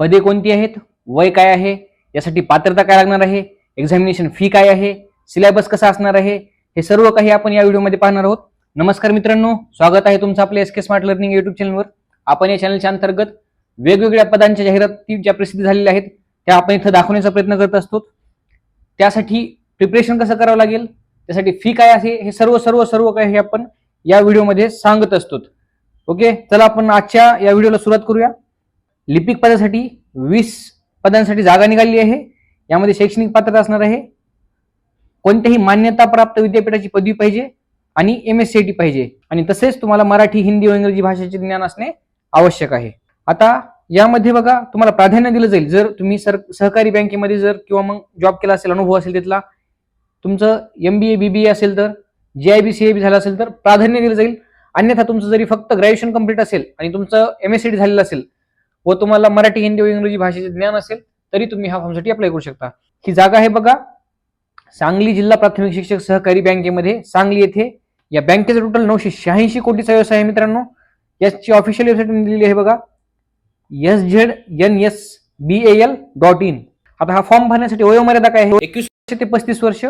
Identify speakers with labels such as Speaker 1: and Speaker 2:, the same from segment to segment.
Speaker 1: पदे कोणती आहेत? वय काय आहे? यासाठी पात्रता काय लागणार आहे? एक्झामिनेशन फी काय आहे? सिलेबस कसा असणार आहे? हे सर्व काही आपण या व्हिडिओमध्ये पाहणार आहोत. नमस्कार मित्रांनो स्वागत आहे तुमचं आपल्या S K smart learning YouTube चॅनलवर आपण या चॅनलच्या अंतर्गत वेगवेगळ्या पदांच्या जाहिराती ज्या प्रसिद्ध झालेल्या आहेत त्या आपण इथं दाखवण्याचा प्रयत्न करत असतो. त्यासाठी प्रिपरेशन कसं करावं लागेल? त्यासाठी फी काय आहे? हे सर्व सर्व सर्व काही आपण या व्हिडिओमध्ये सांगत असतो. ओके चला आपण आजच्या या व्हिडिओला सुरुवात करूया. लिपिक पदासाठी वीस पदांसाठी जागा निघाली आहे. यामध्ये शैक्षणिक पात्रता असणार आहे. कोणत्याही मान्यताप्राप्त विद्यापीठाची पदवी पाहिजे आणि एम एस सी टी पाहिजे. आणि तसेच तुम्हाला मराठी हिंदी व इंग्रजी भाषेचे ज्ञान असणे आवश्यक आहे. आता यामध्ये बघा तुम्हाला प्राधान्य दिलं जाईल. जर तुम्ही सर सहकारी बँकेमध्ये जर किंवा मग जॉब केला असेल अनुभव असेल तिथला तुमचं एम बी ए बी बी ए असेल तर जे I B C A B झालं असेल तर प्राधान्य दिलं जाईल. अन्यथा तुमचं जरी फक्त ग्रॅज्युएशन कंप्लीट असेल आणि तुमचं एम एस सी टी झालेलं असेल व तुम्हाला मराठी हिंदी व इंग्रजी भाषेचे ज्ञान असेल तरी तुम्ही हा फॉर्मसाठी अप्लाय करू शकता. ही जागा आहे बघा सांगली जिल्हा प्राथमिक शिक्षक सहकारी बँकेमध्ये सांगली येथे. या बँकेचं टोटल नऊशे शहाऐंशी कोटीचा व्यवसाय आहे मित्रांनो. याची ऑफिशियल वेबसाईट दिलेली आहे बघा. S Z N S B L dot in आता हा फॉर्म भरण्यासाठी वयोमर्यादा काय आहे? एकवीस वर्ष ते पस्तीस वर्ष.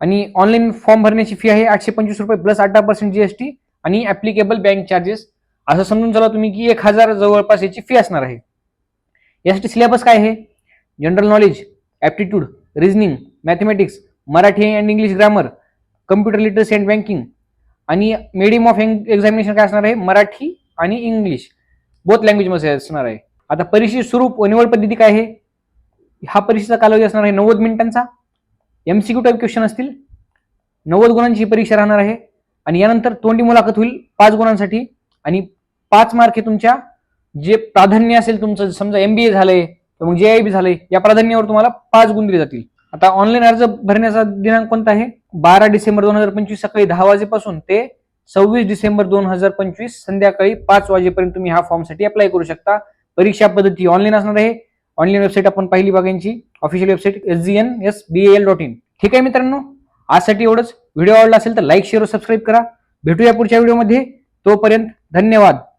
Speaker 1: आणि ऑनलाईन फॉर्म भरण्याची फी आहे आठशे पंचवीस रुपये प्लस अठरा पर्सेंट जीएसटी आणि ऍप्लिकेबल बँक चार्जेस असं समजून चला तुम्ही की एक हजार जवळपास याची फी असणार आहे. यासाठी सिलेबस काय आहे? General knowledge aptitude reasoning mathematics Marathi and English grammar computer literacy and banking आणि मेडियम ऑफ एक्झामिनेशन काय असणार आहे? मराठी आणि इंग्लिश बोथ लँग्वेजमध्ये असणार आहे. आता परीक्षेचे स्वरूप व निवड पद्धती काय आहे? हा परीक्षेचा कालावधी असणार आहे नव्वद मिनिटांचा. M C Q type question असतील. नव्वद गुणांची परीक्षा राहणार आहे. आणि यानंतर तोंडी मुलाखत होईल. पाच गुणांसाठी. आणि पाच मार्क हे तुमच्या जे प्राधान्य असेल तुमचं समजा एम बी ए झालंय किंवा मग जे आय बी झालंय या प्राधान्यावर तुम्हाला पाच गुण दिले जातील. आता ऑनलाईन अर्ज भरण्याचा दिनांक कोणता आहे? बारा डिसेंबर दोन हजार पंचवीस सकाळी दहा वाजेपासून ते सव्वीस डिसेंबर दोन हजार पंचवीस संध्याकाळी पाच वाजेपर्यंत तुम्ही हा फॉर्मसाठी अप्लाय करू शकता. परीक्षा पद्धती ऑनलाईन असणार आहे. ऑनलाईन वेबसाईट आपण पाहिली बघायची. Official website S G N S B L dot in ठीक आहे मित्रांनो? आजसाठी एवढंच. व्हिडिओ आवडला असेल तर लाईक शेअर सबस्क्राईब करा. भेटूया पुढच्या व्हिडिओमध्ये तोपर्यंत धन्यवाद.